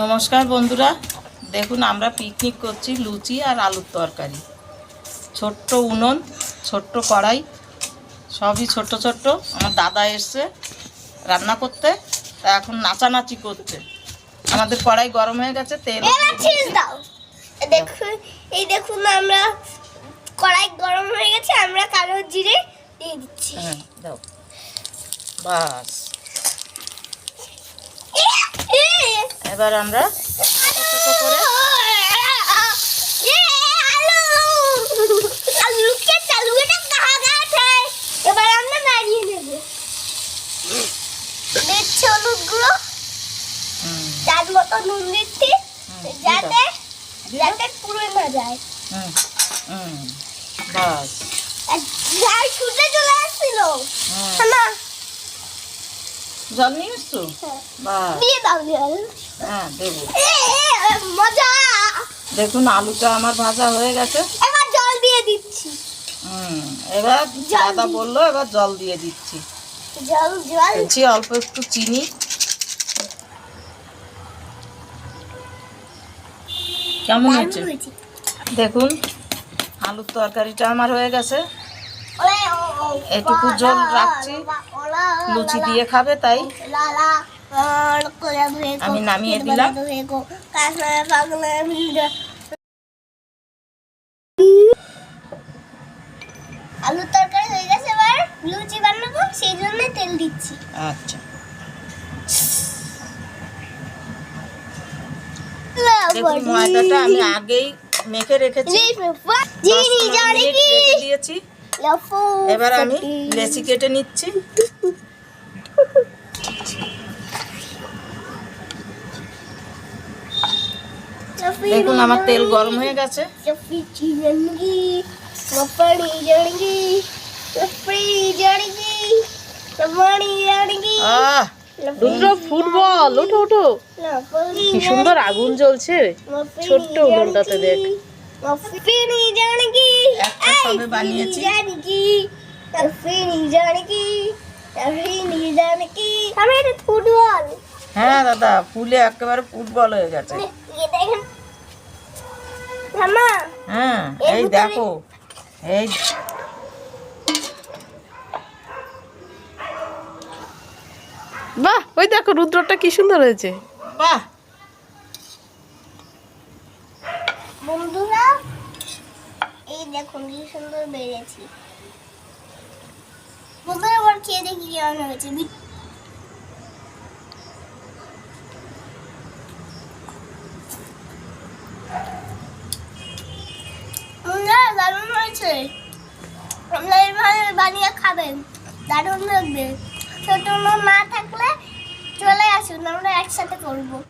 নমস্কার বন্ধুরা। দেখুন আমরা পিকনিক করছি লুচি আর আলুর তরকারি। ছোট্ট উনুন ছোট্ট কড়াই সবই ছোট্ট ছোট্ট। আমার দাদা এসছে রান্না করতে তা এখন নাচানাচি করছে। আমাদের কড়াই গরম হয়ে গেছে তেল দাও। দেখুন এই দেখুন আমরা কড়াই গরম হয়ে গেছে আমরা কালো জিরে দিয়ে দিচ্ছি। হ্যাঁ দাও। বাস। এবার আমরা তার নুন যাতে যাতে পুড়ে না যায় বাস আর ছুটে চলে আসছিল জল নিয়ে এসছো? দিয়ে দাও জল। হ্যাঁ দেবো। মজা। দেখুন আলুটা আমার ভাজা হয়ে গেছে। এবার জল দিয়ে দিচ্ছি। হুম এবার দাদা বলল এবার জল দিয়ে দিচ্ছি। জল জল। দিচ্ছি অল্প একটু চিনি। কেমন হয়েছে? দেখুন আলুর তরকারিটা আমার হয়ে গেছে। এটুকু জল রাখছি। লুচি দিয়ে খাবে তাই? আমি নামিয়ে দিলাম। আলুর তরকারি হয়ে গেছে এবার লুচি বানাবো সেই জন্য তেল দিচ্ছি। আচ্ছা। ময়দাটা আমি আগেই মেখে রেখেছি। রেখে দিয়েছি। এবার আমি। লেচি কেটে নিচ্ছি। দেখুন আমার তেল গরম হয়ে গেছে। ফুটবল কি সুন্দর আগুন জ্বলছে ছোট্ট উনুনটাতে দেখ। বানিয়েছি। হ্যাঁ দাদা ফুলে একেবারে ফুটবল হয়ে গেছে। দেখেন হ্যাঁ এই দেখো এই বাহ ওই দেখো রুদ্রটা কি সুন্দর হয়েছে। বাহ। বন্ধুরা এই দেখুন কি সুন্দর বেড়েছি। বন্ধুরা এবার খেয়ে দেখি কেমন হয়েছে। হয়েছে আপনারা এভাবে বানিয়ে খাবেন দারুণ লাগবে। ছোট মা থাকলে চলে আসুন, আমরা একসাথে করব।